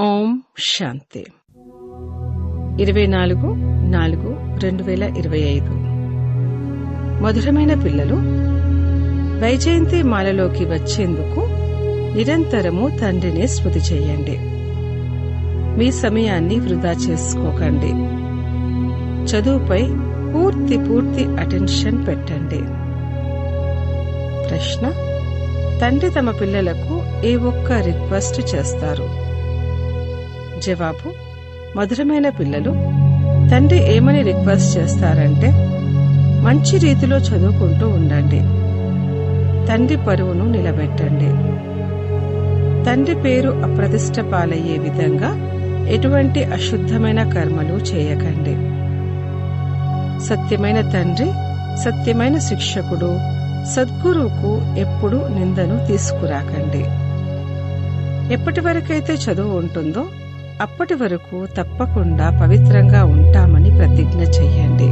ఓం శాంతి. ఇరవై నాలుగు నాలుగు రెండు వేల ఇరవై ఐదు. మధురమైన పిల్లలు వైజయంతి మాలలోకి వచ్చేందుకు నిరంతరము తండ్రిని స్మృతి చేయండి. మీ సమయాన్ని వృధా చేసుకోకండి. చదువుపై పూర్తి పూర్తి అటెన్షన్ పెట్టండి. ప్రశ్న తండ్రి తమ పిల్లలకు ఏ ఒక్క రిక్వెస్ట్ చేస్తారు? జవాబు మధురమైన పిల్లలు తండ్రి ఏమని రిక్వెస్ట్ చేస్తారంటే మంచి రీతిలో చదువుకుంటూ ఉండండి. తండ్రి పరువును నిలబెట్టండి. తండ్రి పేరు అప్రతిష్ట పాలయ్యే విధంగా ఎటువంటి అశుద్ధమైన కర్మలు చేయకండి. సత్యమైన తండ్రి సత్యమైన శిక్షకుడు సద్గురువుకు ఎప్పుడు నిందను తీసుకురాకండి. ఎప్పటి వరకైతే చదువు ఉంటుందో అప్పటి వరకు తప్పకుండా పవిత్రంగా ఉంటామని ప్రతిజ్ఞ చెయ్యండి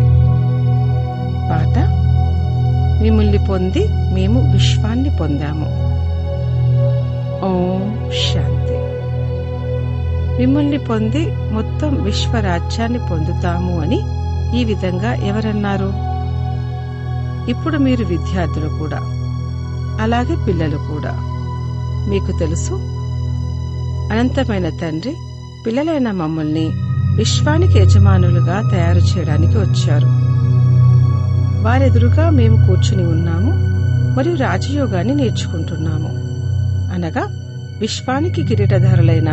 పాట మిమ్మల్ని పొంది మేము విశ్వాన్ని పొందాము. ఓం శాంతి. మిమ్మల్ని పొంది మొత్తం విశ్వరాజ్యాన్ని పొందుతాము అని ఈ విధంగా ఎవరన్నారు? ఇప్పుడు మీరు విద్యార్థులు కూడా అలాగే పిల్లలు కూడా. మీకు తెలుసు అనంతమైన తండ్రి పిల్లలైన మమ్మల్ని విశ్వానికి యజమానులుగా తయారు చేయడానికి వచ్చారు. వారెదురుగా మేము కూర్చుని ఉన్నాము మరియు రాజయోగాన్ని నేర్చుకుంటున్నాము. అనగా విశ్వానికి కిరీటధారులైన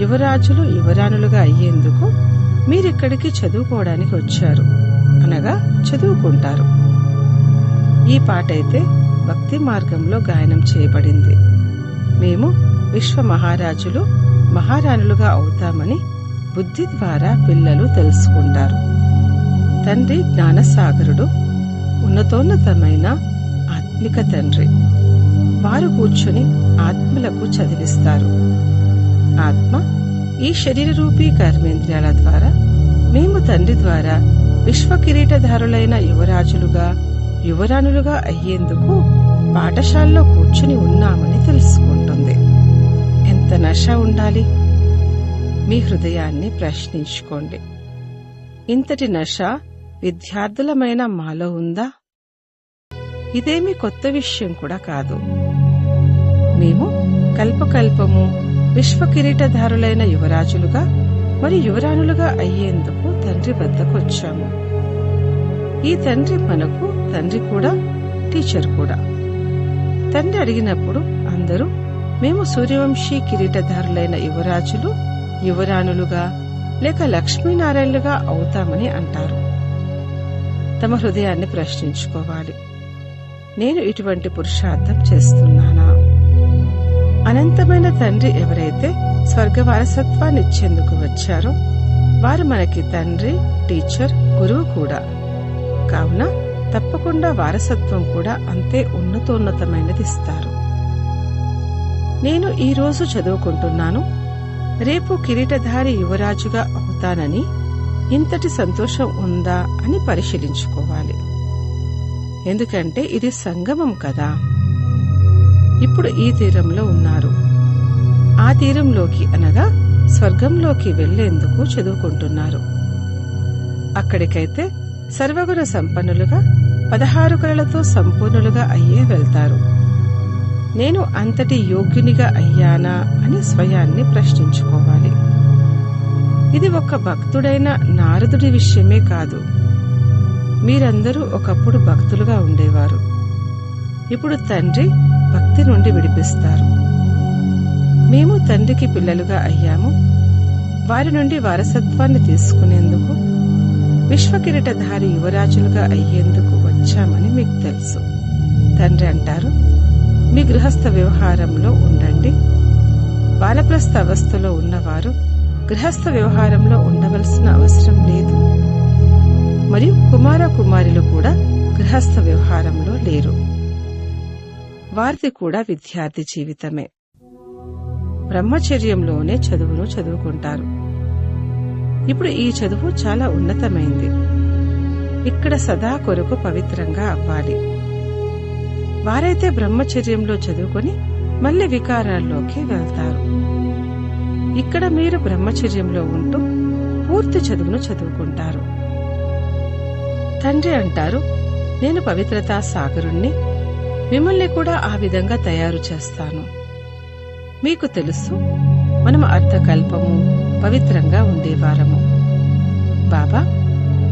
యువరాజులు యువరాణులుగా అయ్యేందుకు మీరిక్కడికి చదువుకోవడానికి వచ్చారు. అనగా చదువుకుంటారు. ఈ పాటైతే భక్తి మార్గంలో గాయనం చేయబడింది. మేము విశ్వ మహారాజులు మహారాణులుగా అవుతామని బుద్ధి ద్వారా పిల్లలు తెలుసుకుంటారు. తండ్రి జ్ఞానసాగరుడు ఉన్నతోన్నతమైన ఆత్మిక తండ్రి. వారు కూర్చుని ఆత్మలకు చదివిస్తారు. ఆత్మ ఈ శరీర రూపీ కర్మేంద్రియాల ద్వారా మేము తండ్రి ద్వారా విశ్వ కిరీటధారులైన యువరాజులుగా యువరాణులుగా అయ్యేందుకు పాఠశాలలో కూర్చుని ఉన్నామని తెలుసుకుంటుంది ఎంత నష ఉండాలి? మీ హృదయాన్ని ప్రశ్నించుకోండి. ఇంతటి నష విద్యార్థులమైన మాలో ఉందా? ఇదేమి కొత్త విషయం కూడా కాదు. మేము కల్పకల్పము విశ్వకిరీటధారులైన యువరాజులుగా మరి యువరాణులుగా అయ్యేందుకు తండ్రి వద్దకు వచ్చాము. ఈ తండ్రి మనకు తండ్రి కూడా టీచర్ కూడా. తండ్రి అడిగినప్పుడు అందరూ మేము సూర్యవంశీ కిరీటధారులైన యువరాజులు యువరాణులుగా లేక లక్ష్మీనారాయణులుగా అవుతామని అంటారు. తమ హృదయాన్ని ప్రశ్నించుకోవాలి. నేను ఇటువంటి పురుషార్థం చేస్తున్నానా? అనంతమైన తండ్రి ఎవరైతే స్వర్గ వారసత్వాన్ని ఇచ్చేందుకు వచ్చారో వారు మనకి తండ్రి టీచర్ గురువు కూడా. కావున తప్పకుండా వారసత్వం కూడా అంతే ఉన్నతోన్నతమైనది ఇస్తారు. నేను ఈరోజు చదువుకుంటున్నాను. రేపు కిరీటధారి యువరాజుగా అవుతానని ఇంతటి సంతోషం ఉందా అని పరిశీలించుకోవాలి. ఎందుకంటే ఇది సంగమం కదా. ఇప్పుడు ఈ తీరంలో ఉన్నారు. ఆ తీరంలోకి అనగా స్వర్గంలోకి వెళ్ళేందుకు చదువుకుంటున్నారు. అక్కడికైతే సర్వగుణ సంపన్నులుగా పదహారు కళలతో సంపూర్ణులుగా అయ్యే వెళ్తారు. నేను అంతటి యోగ్యునిగా అయ్యానా అని స్వయాన్ని ప్రశ్నించుకోవాలి. ఇది ఒక భక్తుడైన నారదుడి విషయమే కాదు. మీరందరూ ఒకప్పుడు భక్తులుగా ఉండేవారు. ఇప్పుడు తండ్రి భక్తి నుండి విడిపిస్తారు. మేము తండ్రికి పిల్లలుగా అయ్యాము. వారి నుండి వారసత్వాన్ని తీసుకునేందుకు విశ్వకిరీటధారి యువరాజులుగా అయ్యేందుకు వచ్చామని మీకు తెలుసు. తండ్రి అంటారు మీ గృహస్థ వ్యవహారంలో ఉండండి. బాలప్రస్థ అవస్థలో ఉన్నవారు గృహస్థ వ్యవహారంలో ఉండవలసిన అవసరం లేదు. మరియు కుమార కుమారులు కూడా గృహస్థ వ్యవహారంలో లేరు. వారిది కూడా విద్యార్థి జీవితమే. బ్రహ్మచర్యంలోనే చదువును చదువుకుంటారు. ఇప్పుడు ఈ చదువు చాలా ఉన్నతమైంది. ఇక్కడ సదా కొరకు పవిత్రంగా అవ్వాలి. వారైతే బ్రహ్మచర్యంలో చదువుకొని మళ్ళీ వికారాల్లోకి వెళ్తారు. ఇక్కడ మీరు బ్రహ్మచర్యంలో ఉంటూ పూర్తి చదువును చదువుకుంటారు. తండ్రి అంటారు నేను పవిత్రతా సాగరుణ్ణి మిమ్మల్ని కూడా ఆ విధంగా తయారు చేస్తాను. మీకు తెలుసు మనం అర్థకల్పము పవిత్రంగా ఉండేవారము బాబా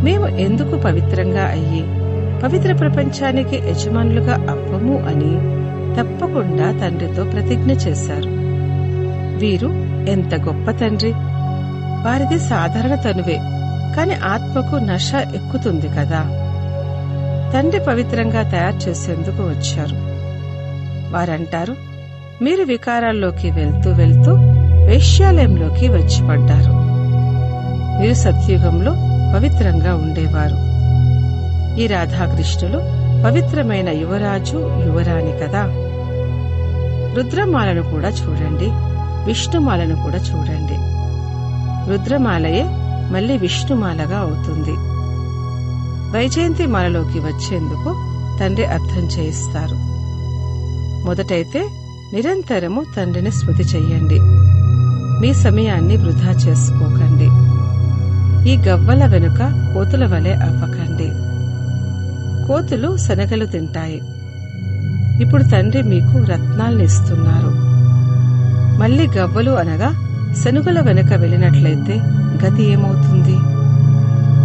మేము ఎందుకు పవిత్రంగా అయ్యి పవిత్ర ప్రపంచానికి యజమానులుగా అవ్వము అని తప్పకుండా తండ్రితో ప్రతిజ్ఞ చేశారు. వీరు ఎంత గొప్ప తండ్రి! వారిది సాధారణ తనువే కాని ఆత్మకు నష ఎక్కుతుంది కదా. తండ్రి పవిత్రంగా తయారు చేసేందుకు వచ్చారు. వారంటారు మీరు వికారాల్లోకి వెళ్తూ వెళ్తూ వేశ్యాలయంలోకి వచ్చిపడ్డారు మీరు సత్యుగంలో పవిత్రంగా ఉండేవారు. ఈ రాధాకృష్ణులు పవిత్రమైన యువరాజు యువరాణి కదా. రుద్రమాలను కూడా చూడండి. విష్ణుమాలను కూడా చూడండి. రుద్రమాలయే మళ్ళీ విష్ణుమాలగా అవుతుంది. వైజయంతి మాలలోకి వచ్చేందుకు తండ్రి అర్థం చేయిస్తారు. మొదటైతే నిరంతరము తండ్రిని స్మృతి చెయ్యండి. మీ సమయాన్ని వృధా చేసుకోకండి. ఈ గవ్వల వెనుక కోతుల వలె అవ్వక కోతులు శనగలు తింటాయి. ఇప్పుడు తండ్రి మీకు రత్నాల్ని ఇస్తున్నారు. మళ్ళీ గవ్వలు అనగా శనుగల వెనుక వెళ్ళినట్లయితే గతి ఏమవుతుంది?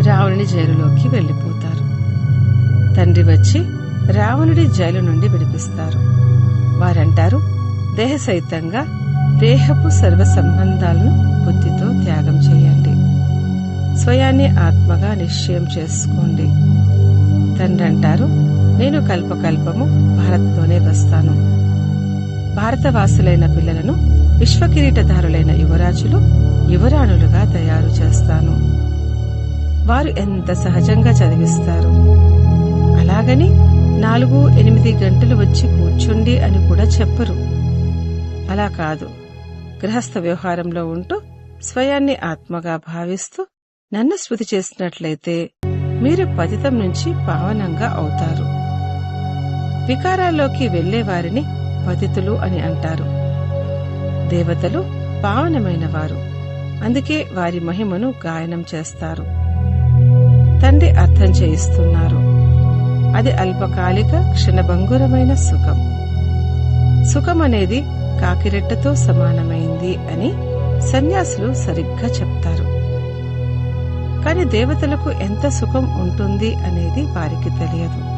రావణుని జైలులోకి వెళ్ళిపోతారు. తండ్రి వచ్చి రావణుడి జైలు నుండి విడిపిస్తారు. వారంటారు దేహసహితంగా దేహపు సర్వ సంబంధాలను బుద్ధితో త్యాగం చేయండి. స్వయాన్ని ఆత్మగా నిశ్చయం చేసుకోండి. తండ్రి అంటారు. నేను కల్పకల్పము భారత్లోనే వస్తాను. భారతవాసులైన పిల్లలను విశ్వకిరీటధారులైన యువరాజులు యువరాణులుగా తయారు చేస్తాను. వారు ఎంత సహజంగా చదివిస్తారు. అలాగని నాలుగు ఎనిమిది గంటలు వచ్చి కూర్చుండి అని కూడా చెప్పరు. అలా కాదు. గృహస్థ వ్యవహారంలో ఉంటూ స్వయాన్ని ఆత్మగా భావిస్తూ నన్ను స్మృతి చేసినట్లయితే మీరు పతితం నుంచి పావనంగా అవుతారు. వికారాల్లోకి వెళ్ళే వారిని పతితులు అని అంటారు. దేవతలు పావనమైన వారు అందుకే వారి మహిమను గాయనం చేస్తారు. తండ్రి అర్థం చేయిస్తున్నారు. అది అల్పకాలిక క్షణభంగురమైన సుఖం. సుఖం అనేది కాకిరెట్టతో సమానమైంది అని సన్యాసులు సరిగ్గా చెప్తారు. కానీ దేవతలకు ఎంత సుఖం ఉంటుంది అనేది వారికి తెలియదు.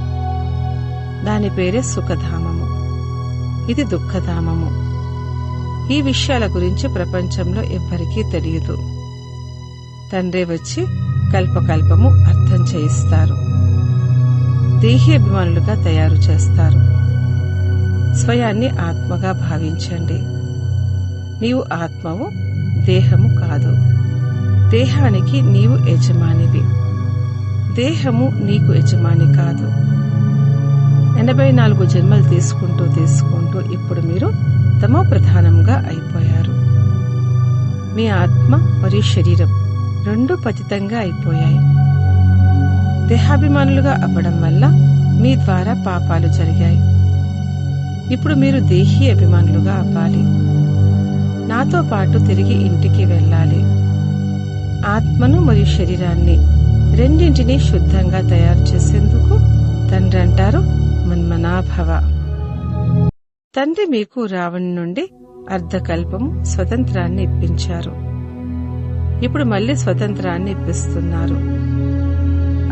దాని పేరే సుఖధామము. ఇది దుఃఖధామము. ఈ విషయాల గురించి ప్రపంచంలో ఎవ్వరికీ తెలియదు. తండ్రి వచ్చి కల్పకల్పము అర్థం చేయిస్తారు. దేహ్యాభిమానులుగా తయారు చేస్తారు. స్వయాన్ని ఆత్మగా భావించండి. నీవు ఆత్మవు దేహము కాదు. దేహానికి నీవు యజమానివి. దేహము నీకు యజమాని కాదు. ఎనభై నాలుగు జన్మలు తీసుకుంటూ తీసుకుంటూ ఇప్పుడు మీరు తమో ప్రధానంగా అయిపోయారు. మీ ఆత్మ మరియు శరీరం రెండు పతితంగా అయిపోయాయి. దేహాభిమానులుగా అవ్వడం వల్ల మీ ద్వారా పాపాలు జరిగాయి. ఇప్పుడు మీరు దేహీ అభిమానులుగా అవ్వాలి. నాతో పాటు తిరిగి ఇంటికి వెళ్ళాలి. ఆత్మను మరియు శరీరాన్ని రెండింటినీ శుద్ధంగా తయారు చేసేందుకు తండ్రి అంటారు మన్మనాభవ. తండ్రి మీకు రావణ్ నుండి అర్ధకల్పము స్వతంత్రాన్ని ఇప్పించారు. ఇప్పుడు మళ్ళీ స్వతంత్రాన్ని ఇప్పిస్తున్నారు.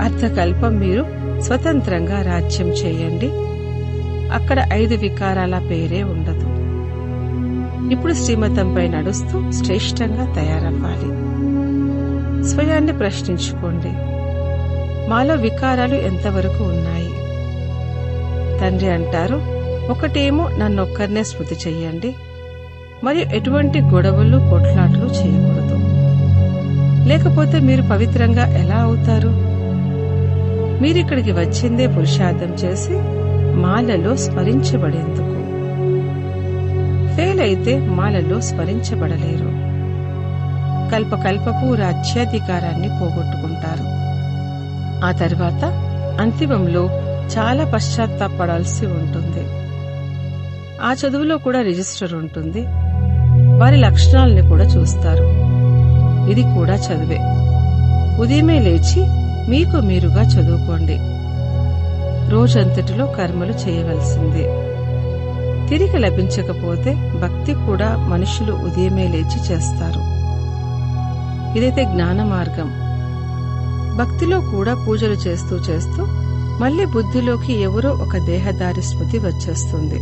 అర్ధకల్పం మీరు స్వతంత్రంగా రాజ్యం చేయండి. అక్కడ ఐదు వికారాల పేరే ఉండదు. ఇప్పుడు శ్రీమతంపై నడుస్తూ శ్రేష్టంగా తయారవ్వాలి. స్వయాన్ని ప్రశ్నించుకోండి. మాలో వికారాలు ఎంతవరకు ఉన్నాయి? తండ్రి అంటారు ఒకటేమో నన్నొక్కరినే స్మృతి చెయ్యండి మరియు ఎటువంటి గొడవలు కొట్లాట్లు చేయకూడదు. లేకపోతే మీరు పవిత్రంగా ఎలా అవుతారు? మీరిక్కడికి వచ్చిందే పురుషార్థం చేసి మాలలో స్మరించబడేందుకు. ఫెయిల్ అయితే మాలలో స్మరించబడలేరు. కల్పకల్పపు రాజ్యాధికారాన్ని పోగొట్టుకుంటారు. ఆ తర్వాత అంతిమంలో చాలా పశ్చాత్తాపడాల్సి ఉంటుంది. ఆ చదువులో కూడా రిజిస్టర్ ఉంటుంది. వారి లక్షణాలని కూడా చూస్తారు. ఇది కూడా చదివే. ఉదయమే లేచి మీకు మీరుగా చదువుకోండి. రోజంతటిలో కర్మలు చేయవలసిందే. తిరిగి లభించకపోతే భక్తి కూడా మనుషులు ఉదయమే లేచి చేస్తారు. ఇదైతే జ్ఞాన మార్గం. భక్తిలో కూడా పూజలు చేస్తూ చేస్తూ మళ్ళీ బుద్ధిలోకి ఎవరో ఒక దేహదారి స్మృతి వచ్చేస్తుంది.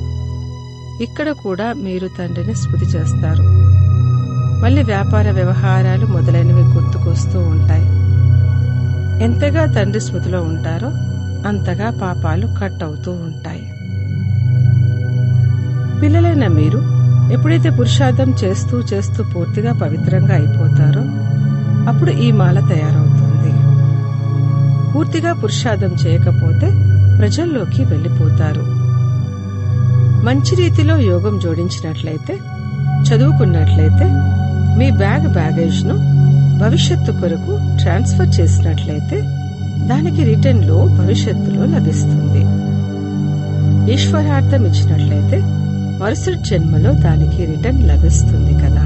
ఇక్కడ కూడా మీరు తండ్రిని స్మృతి చేస్తారు. మళ్ళీ వ్యాపార వ్యవహారాలు మొదలైనవి గుర్తుకొస్తూ ఉంటాయి. ఎంతగా తండ్రి స్మృతిలో ఉంటారో అంతగా పాపాలు కట్ అవుతూ ఉంటాయి. పిల్లలైన మీరు ఎప్పుడైతే పురుషార్థం చేస్తూ చేస్తూ పూర్తిగా పవిత్రంగా అయిపోతారో అప్పుడు ఈ మాల తయారవుతుంది. పూర్తిగా పురుషార్థం చేయకపోతే ప్రజల్లోకి వెళ్ళిపోతారు. మంచి రీతిలో యోగం జోడించినట్లయితే చదువుకున్నట్లయితే మీ బ్యాగ్ బ్యాగేజ్ను భవిష్యత్తు కొరకు ట్రాన్స్ఫర్ చేసినట్లయితే దానికి రిటర్న్లో భవిష్యత్తులో లభిస్తుంది. ఈశ్వరార్థం ఇచ్చినట్లయితే మరుసటి జన్మలో దానికి రిటర్న్ లభిస్తుంది కదా.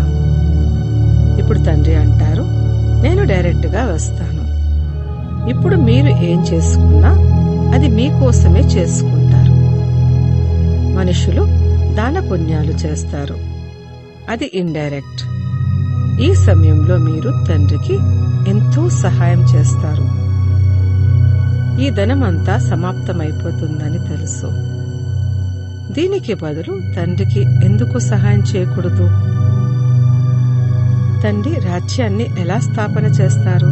ఇప్పుడు తండ్రి అంటారు నేను డైరెక్ట్గా వస్తాను. ఇప్పుడు మీరు ఏం చేసుకున్నా అది మీకోసమే చేసుకుంటారు. మనుషులు దాన పుణ్యాలు చేస్తారు. అది ఇండైరెక్ట్. ఈ సమయంలో మీరు తండ్రికి ఎంతో సహాయం చేస్తారు. ఈ ధనమంతా సమాప్తమైపోతుందని తెలుసు. దీనికి బదులు తండ్రికి ఎందుకు సహాయం చేయకూడదు? తండ్రి రాజ్యాన్ని ఎలా స్థాపన చేస్తారు?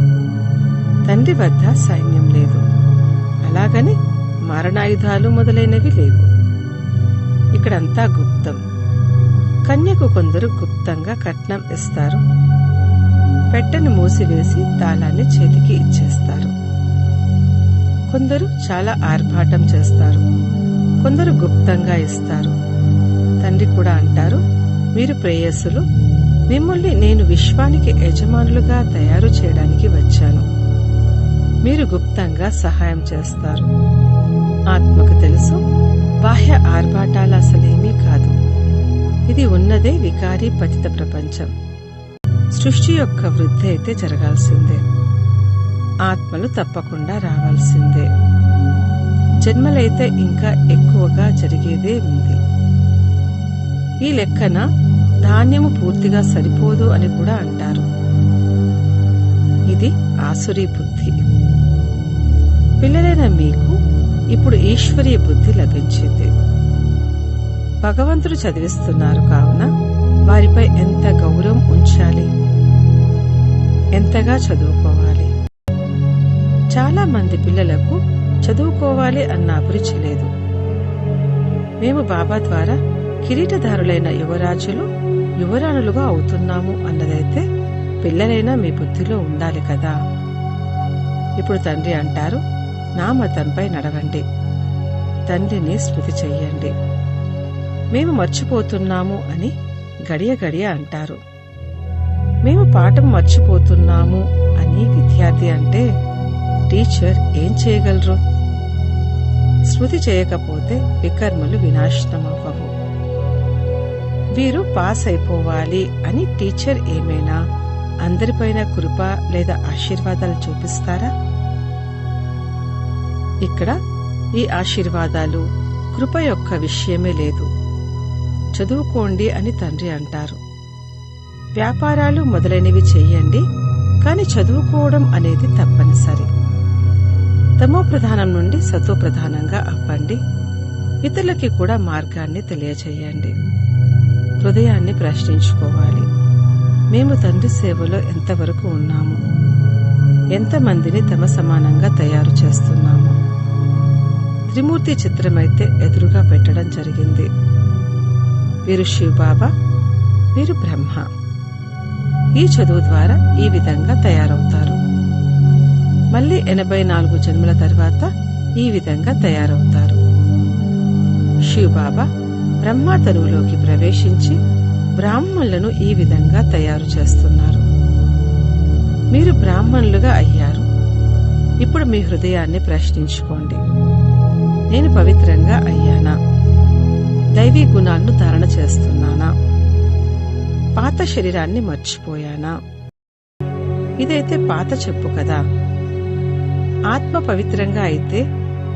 తండ్రి వద్ద సైన్యం లేదు. అలాగని మారణాయుధాలు మొదలైనవి లేవు. ఇక్కడంతా గుప్తం. కన్యకు కొందరు గుప్తంగా కట్నం ఇస్తారు. పెట్టెను మూసివేసి తాళాన్ని చేతికి ఇచ్చేస్తారు. కొందరు చాలా ఆర్భాటం చేస్తారు. కొందరు గుప్తంగా ఇస్తారు. తండ్రి కూడా అంటారు మీరు ప్రేయస్సులు మిమ్మల్ని నేను విశ్వానికి యజమానులుగా తయారు చేయడానికి వచ్చాను. మీరు గుప్తంగా సహాయం చేస్తారు. ఆత్మకు తెలుసు బాహ్య ఆర్భాటాలు అసలేమీ కాదు. ఇది ఉన్నదే వికారీ పతిత ప్రపంచం. సృష్టి యొక్క వృద్ధి అయితే జరగాల్సిందే. ఆత్మలు తప్పకుండా రావాల్సిందే. జన్మలైతే ఇంకా ఎక్కువగా జరిగేదే ఉంది. ఈ లెక్కన ధాన్యము పూర్తిగా సరిపోదు అని కూడా అంటారు. ఇది ఆసురీ బుద్ధి. పిల్లలైన మీకు ఇప్పుడు ఈశ్వరీయ బుద్ధి లభించింది. భగవంతుడు చదివిస్తున్నారు కావున వారిపై ఎంత గౌరవం ఉంచాలి? ఎంతగా చదువుకోవాలి? చాలా మంది పిల్లలకు చదువుకోవాలి అన్న అభిరుచి లేదు. మేము బాబా ద్వారా కిరీటధారులైన యువరాజులు యువరాణులుగా అవుతున్నాము అన్నదైతే పిల్లలైనా మీ బుద్ధిలో ఉండాలి కదా. ఇప్పుడు తండ్రి అంటారు నా మతంపై నడవండి తండ్రిని స్మృతి చెయ్యండి. మేము మర్చిపోతున్నాము అని గడియ గడియ అంటారు. మేము పాఠం మర్చిపోతున్నాము అని విద్యార్థి అంటే టీచర్ ఏం చేయగలరు? స్మృతి చేయకపోతే వికర్మలు వినాశనమవ్వవు. పాస్ అయిపోవాలి అని టీచర్ ఏమైనా అందరిపైన కృప లేదా ఆశీర్వాదాలు చూపిస్తారా? ఇక్కడ ఈ ఆశీర్వాదాలు కృప యొక్క విషయమే లేదు. చదువుకోండి అని తండ్రి అంటారు. వ్యాపారాలు మొదలైనవి చేయండి కాని చదువుకోవడం అనేది తప్పనిసరి. తమో ప్రధానం నుండి సత్వ ప్రధానంగా అవ్వండి. ఇతరులకి కూడా మార్గాన్ని తెలియచేయండి హృదయాన్ని ప్రశ్నించుకోవాలి. మేము తండ్రి సేవలో ఎంతవరకు ఉన్నాము? ఎంతమందిని తమ సమానంగా తయారు చేస్తున్నాము? త్రిమూర్తి చిత్రమైతే ఎదురుగా పెట్టడం జరిగింది. వీరు శివబాబా వీరు బ్రహ్మ. ఈ చదువు ద్వారా ఈ విధంగా తయారవుతారు. మళ్ళీ ఎనభై నాలుగు జన్మల తర్వాత ఈ విధంగా తయారవుతారు. శివబాబా బ్రహ్మతనువులోకి ప్రవేశించి బ్రాహ్మణులను ఈ విధంగా తయారు చేస్తున్నారు. మీరు బ్రాహ్మణులుగా అయ్యారు. ఇప్పుడు మీ హృదయాన్ని ప్రశ్నించుకోండి. నేను పవిత్రంగా అయ్యానా? దైవీ గుణాలను ధారణ చేస్తున్నానా? పాత శరీరాన్ని మర్చిపోయానా? ఇదైతే పాత చెప్పు కదా. ఆత్మ పవిత్రంగా అయితే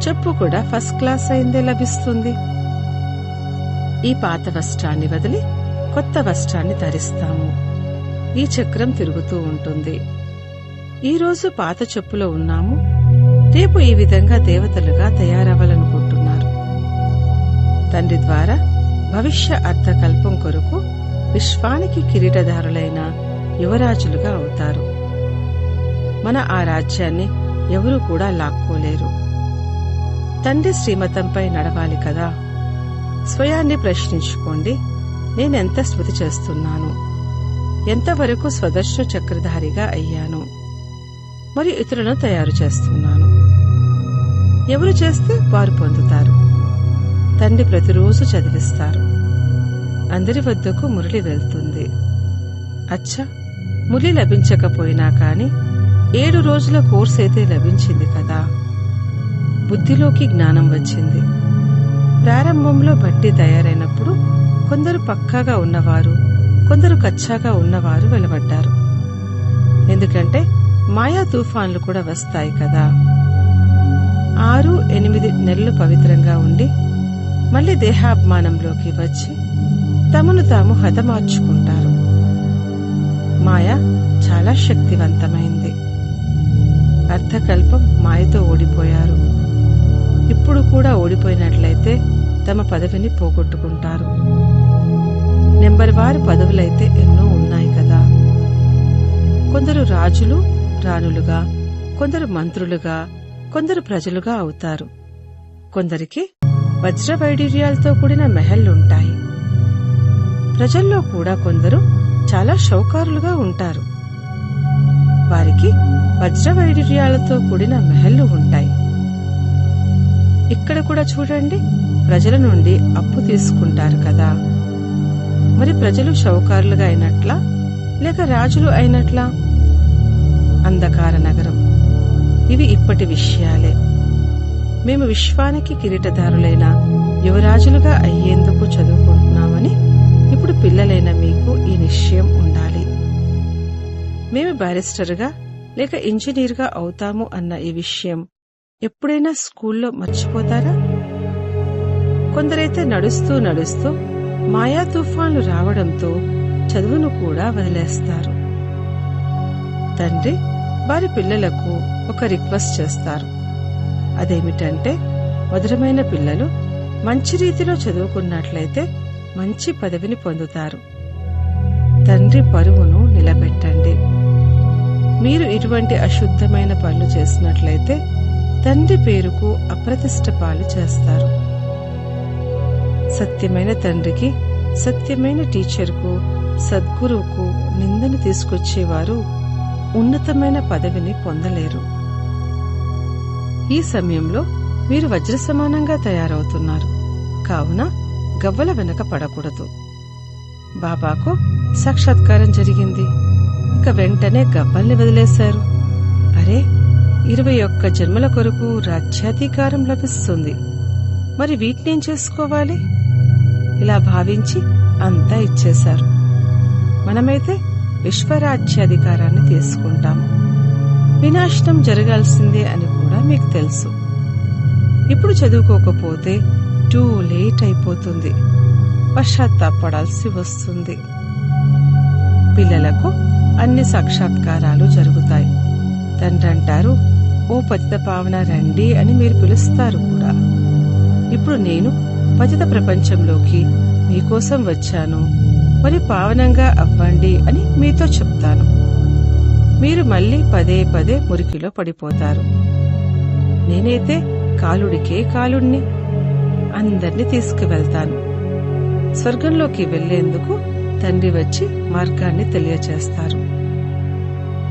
చెప్పు కూడా ఫస్ట్ క్లాస్ అయిందే లభిస్తుంది. ఈ పాత వస్త్రాన్ని వదిలి కొత్త వస్త్రాన్ని ధరిస్తాము. ఈ చక్రం తిరుగుతూ ఉంటుంది. ఈ రోజు పాత చెప్పులో ఉన్నాము. రేపు ఈ విధంగా దేవతలుగా తయారవ్వాలనుకుంటున్నారు. తండ్రి ద్వారా భవిష్య అర్థకల్పం కొరకు విశ్వానికి కిరీటదారులైన యువరాజులుగా అవుతారు. మన ఆ రాజ్యాన్ని ఎవరూ కూడా లాక్కోలేరు. తండ్రి శ్రీమతంపై నడవాలి కదా? స్వయాన్ని ప్రశ్నించుకోండి. నేనెంత స్మృతి చేస్తున్నాను? ఎంతవరకు స్వదర్శన చక్రధారిగా అయ్యాను? మరి ఇతరులను తయారు చేస్తున్నాను. ఎవరు చేస్తే వారు పొందుతారు. తండ్రి ప్రతిరోజు చదివిస్తారు. అందరి వద్దకు మురళి వెళ్తుంది. అచ్చా మురళి లభించకపోయినా కాని ఏడు రోజుల కోర్స్ అయితే లభించింది కదా. బుద్ధిలోకి జ్ఞానం వచ్చింది. ప్రారంభంలో బట్టి తయారైనప్పుడు కొందరు పక్కాగా ఉన్నవారు కొందరు కచ్చాగా ఉన్నవారు వెలువడ్డారు ఎందుకంటే మాయా తుఫాన్లు కూడా వస్తాయి కదా. ఆరు ఎనిమిది నెలలు పవిత్రంగా ఉండి మళ్ళీ దేహాభిమానంలోకి వచ్చి తమను తాము హతమార్చుకుంటారు. మాయ చాలా శక్తివంతమైంది. అర్థకల్పం మాయతో ఓడిపోయారు. ఇప్పుడు కూడా ఓడిపోయినట్లయితే తమ పదవిని పోగొట్టుకుంటారు. నెంబర్ వారి పదవులైతే ఎన్నో ఉన్నాయి కదా. కొందరు రాజులు రాణులుగా కొందరు మంత్రులుగా కొందరు ప్రజలుగా అవుతారు. కొందరికి వజ్ర వైడూర్యాలతో కూడిన మెహల్లుంటాయి ప్రజల్లో కూడా కొందరు చాలా షౌకారులుగా ఉంటారు. వారికి వజ్ర వైడూర్యాలతో కూడిన మెహల్లు ఉంటాయి. ఇక్కడ కూడా చూడండి. ప్రజల నుండి అప్పు తీసుకుంటారు కదా. మరి ప్రజలు షౌకారులుగా అయినట్లా? లేక రాజులు అయినట్లా? అంధకార నగరం. ఇవి ఇప్పటి విషయాలే. మేము విశ్వానికి కిరీటదారులైన యువరాజులుగా అయ్యేందుకు చదువుకుంటున్నామని ఇప్పుడు పిల్లలైన మీకు ఈ నిశ్చయం ఉండాలి. మేము బ్యారిస్టర్గా లేక ఇంజనీర్గా అవుతాము అన్న ఈ విషయం ఎప్పుడైనా స్కూల్లో మర్చిపోతారా? కొందరైతే నడుస్తూ నడుస్తూ మాయా తుఫాన్లు రావడంతో చదువును కూడా వదిలేస్తారు. తండ్రి వారి పిల్లలకు ఒక రిక్వెస్ట్ చేస్తారు. అదేమిటంటే మధురమైన పిల్లలు మంచి రీతిలో చదువుకున్నట్లయితే మంచి పదవిని పొందుతారు. తండ్రి పరువును నిలబెట్టండి. మీరు ఇటువంటి అశుద్ధమైన పనులు చేసినట్లయితే తండ్రి పేరుకు అప్రతిష్ట పాలు చేస్తారు. సత్యమైన తండ్రికి సత్యమైన టీచర్కు సద్గురువుకు నిందను తీసుకొచ్చేవారు ఉన్నతమైన పదవిని పొందలేరు. ఈ సమయంలో మీరు వజ్ర సమానంగా తయారవుతున్నారు. కావున గవ్వల వెనక పడకూడదు. బాబాకు సాక్షాత్కారం జరిగింది. ఇక వెంటనే గవ్వల్ని వదిలేశారు. అరే ఇరవై ఒక్క జన్మల కొరకు రాజ్యాధికారం లభిస్తుంది. మరి వీటినేం చేసుకోవాలి? ఇలా భావించి అంతా ఇచ్చేశారు. మనమైతే విశ్వరాజ్యాధికారాన్ని తీసుకుంటాము. వినాశనం జరగాల్సిందే అని కూడా మీకు తెలుసు. ఇప్పుడు చదువుకోకపోతే టూ లేట్ అయిపోతుంది. పశ్చాత్తాపడాల్సి వస్తుంది. పిల్లలకు అన్ని సాక్షాత్కారాలు జరుగుతాయి. తండ్రి అంటారు ఓ పతిత పావన రండి అని మీరు పిలుస్తారు కూడా. ఇప్పుడు నేను పతిత ప్రపంచంలోకి మీకోసం వచ్చాను. మరి పావనంగా అవ్వండి అని మీతో చెప్తాను. మీరు మళ్ళీ పదే పదే మురికిలో పడిపోతారు. నేనైతే కాలుడికే కాలుణ్ణి అందర్నీ తీసుకువెళ్తాను. స్వర్గంలోకి వెళ్ళేందుకు తండ్రి వచ్చి మార్గాన్ని తెలియచేస్తారు.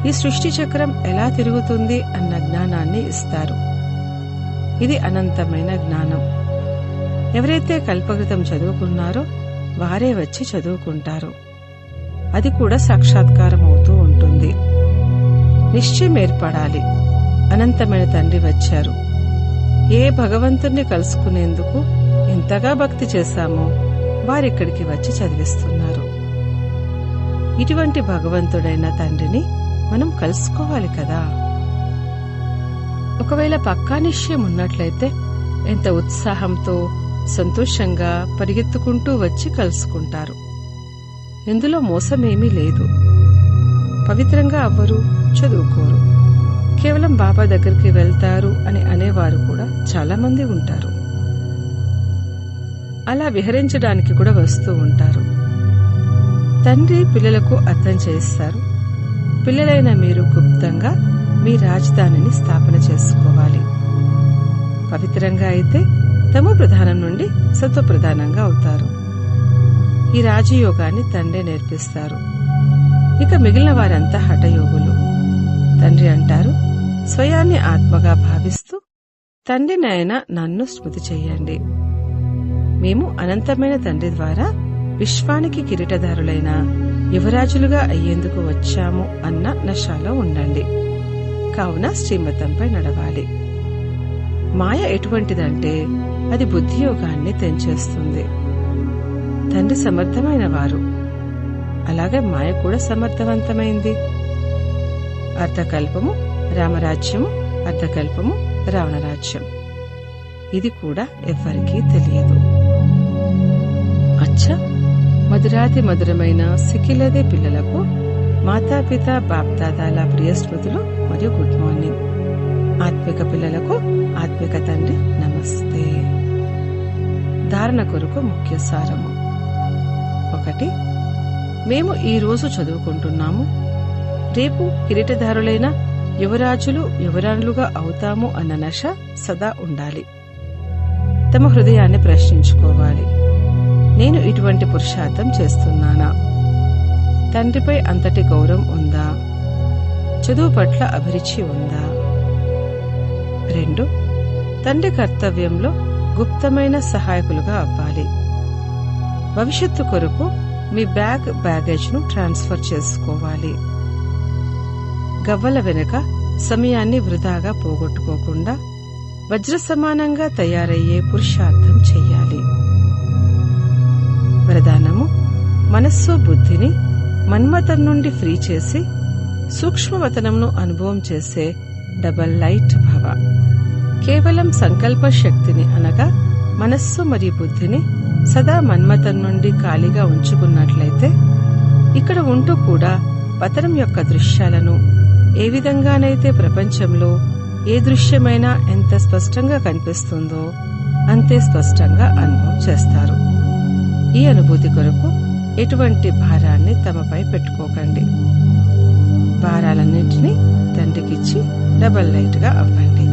ఈ సృష్టి చక్రం ఎలా తిరుగుతుంది అన్న జ్ఞానాన్ని ఇస్తారు. ఇది అనంతమైన జ్ఞానం. ఎవరైతే కల్పకృతం చదువుకున్నారో వారే వచ్చి చదువుకుంటారు. అది కూడా సాక్షాత్కారం అవుతూ ఉంటుంది. నిశ్చయం ఏర్పడాలి. అనంతమైన తండ్రి వచ్చారు. ఏ భగవంతుణ్ణి కలుసుకునేందుకు ఎంతగా భక్తి చేశామో వారిక్కడికి వచ్చి చదివిస్తున్నారు. ఇటువంటి భగవంతుడైన తండ్రిని మనం కలుసుకోవాలి కదా. ఒకవేళ పక్కా నిశ్చయం ఉన్నట్లయితే ఎంత ఉత్సాహంతో సంతోషంగా పరిగెత్తుకుంటూ వచ్చి కలుసుకుంటారు. ఇందులో మోసమేమీ లేదు. పవిత్రంగా అవ్వరు చదువుకోరు. కేవలం బాబా దగ్గరికి వెళ్తారు అని అనేవారు కూడా చాలా మంది ఉంటారు. అలా విహరించడానికి కూడా వస్తూ ఉంటారు. తండ్రి పిల్లలకు అర్థం చేస్తారు పిల్లలైన మీరు గుప్తంగా మీ రాజధానిని స్థాపన చేసుకోవాలి. పవిత్రంగా అయితే తమ ప్రధానం నుండి సత్వ ప్రధానంగా అవుతారు. ఈ రాజయోగాన్ని తండ్రి నేర్పిస్తారు. ఇక మిగిలిన వారంతా హఠయోగులు. తండ్రి అంటారు స్వయాన్ని ఆత్మగా భావిస్తూ తండ్రినైన నన్ను స్మృతి చేయండి. మేము అనంతమైన తండ్రి ద్వారా విశ్వానికి కిరీటదారులైన యువరాజులుగా అయ్యేందుకు వచ్చాము అన్న నశాలో ఉండండి. కావున శ్రీమతంపై నడవాలి. మాయ ఎటువంటిదంటే అది బుద్ధియోగాన్ని తెంచేస్తుంది. తండ్రి సమర్థమైన వారు. అలాగే మాయ కూడా సమర్థవంతమైంది. అర్ధకల్పము రామరాజ్యము అర్ధకల్పము రావణరాజ్యం. ఇది కూడా ఎవ్వరికీ తెలియదు. అచ్చా! మధురాతి మధురమైన సిక్కిలదే పిల్లలకు మాతాపిత బాప్దాదాల ప్రియ స్మృతులు మరియు గుడ్ మార్నింగ్. ఆత్మిక పిల్లలకు ఆత్మిక తండ్రి నమస్తే. ధారణ కొరకు ముఖ్య సారము. ఒకటి మేము ఈ రోజు చదువుకుంటున్నాము. రేపు కిరీటదారులైన యువరాజులు యువరాణులుగా అవుతాము అన్న నష సదా ఉండాలి. తమ హృదయాన్ని ప్రశ్నించుకోవాలి. నేను ఇటువంటి పురుషార్థం చేస్తున్నానా? తండ్రిపై అంతటి గౌరవం ఉందా? చదువు పట్ల అభిరుచి ఉందా? రెండు తండ్రి కర్తవ్యంలో గుప్తమైన సహాయకులుగా అవ్వాలి. భవిష్యత్తు కొరకు మీ బ్యాగ్ బ్యాగేజ్ను ట్రాన్స్ఫర్ చేసుకోవాలి. గవ్వల వెనుక సమయాన్ని వృధాగా పోగొట్టుకోకుండా వజ్ర సమానంగా తయారయ్యే పురుషార్థం చెయ్యాలి. ప్రధానము. మనస్సు బుద్ధిని మన్మతం నుండి ఫ్రీ చేసి సూక్ష్మవతనంను అనుభవం చేసే డబల్ లైట్ భవ. కేవలం సంకల్ప శక్తిని అనగా మనస్సు మరియు బుద్ధిని సదా మన్మతం నుండి ఖాళీగా ఉంచుకున్నట్లయితే ఇక్కడ ఉంటూ కూడా పతనం యొక్క దృశ్యాలను ఏ విధంగానైతే ప్రపంచంలో ఏ దృశ్యమైనా ఎంత స్పష్టంగా కనిపిస్తుందో అంతే స్పష్టంగా అనుభవం చేస్తారు. ఈ అనుభూతి కొరకు ఎటువంటి భారాన్ని తమపై పెట్టుకోకండి. భారాలన్నింటినీ తండ్రికిచ్చి డబల్ లైట్గా అవ్వండి.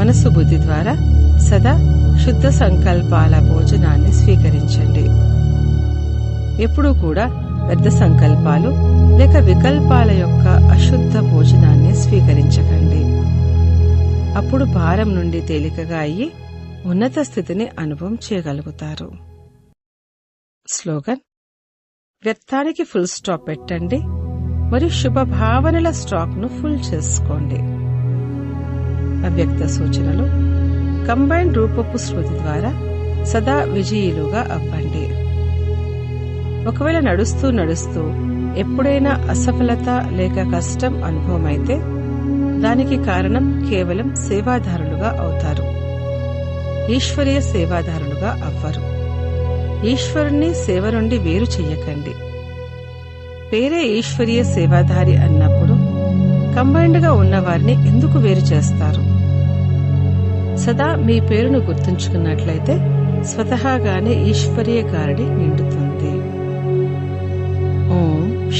మనస్సు బుద్ధి ద్వారా సదా శుద్ధ సంకల్పాల భోజనాన్ని స్వీకరించండి. ఎప్పుడూ కూడా పెద్ద సంకల్పాలు లేక వికల్పాల యొక్క అశుద్ధ భోజనాన్ని స్వీకరించకండి. అప్పుడు భారం నుండి తేలికగా అయ్యి ఉన్నత స్థితిని అనుభవం చేయగలుగుతారు. స్లోగన్. వ్యర్థానికి ఫుల్ స్టాప్ పెట్టండి. మరియు శుభ భావనల స్టాక్ను ఫుల్ చేసుకోండి. అవ్యక్త సూచనలు. కంబైన్ రూపపు శృతి ద్వారా సదా విజయులుగా అవ్వండి. ఒకవేళ నడుస్తూ నడుస్తూ ఎప్పుడైనా అసఫలత లేక కష్టం అనుభవమైతే దానికి కారణం కేవలం సేవాదారులుగా అవుతారు. ఈశ్వరీయ సేవాదారులుగా అవ్వరు. ఈశ్వరుణ్ణి సేవ నుండి వేరు చెయ్యకండి. పేరే ఈశ్వరీయ సేవాధారి అన్నప్పుడు కంబైన్డ్గా ఉన్నవారిని ఎందుకు వేరు చేస్తారు? సదా మీ పేరును గుర్తుంచుకున్నట్లయితే స్వతహాగానే ఈశ్వరీయ గారడి నిండుతుంది. ఓం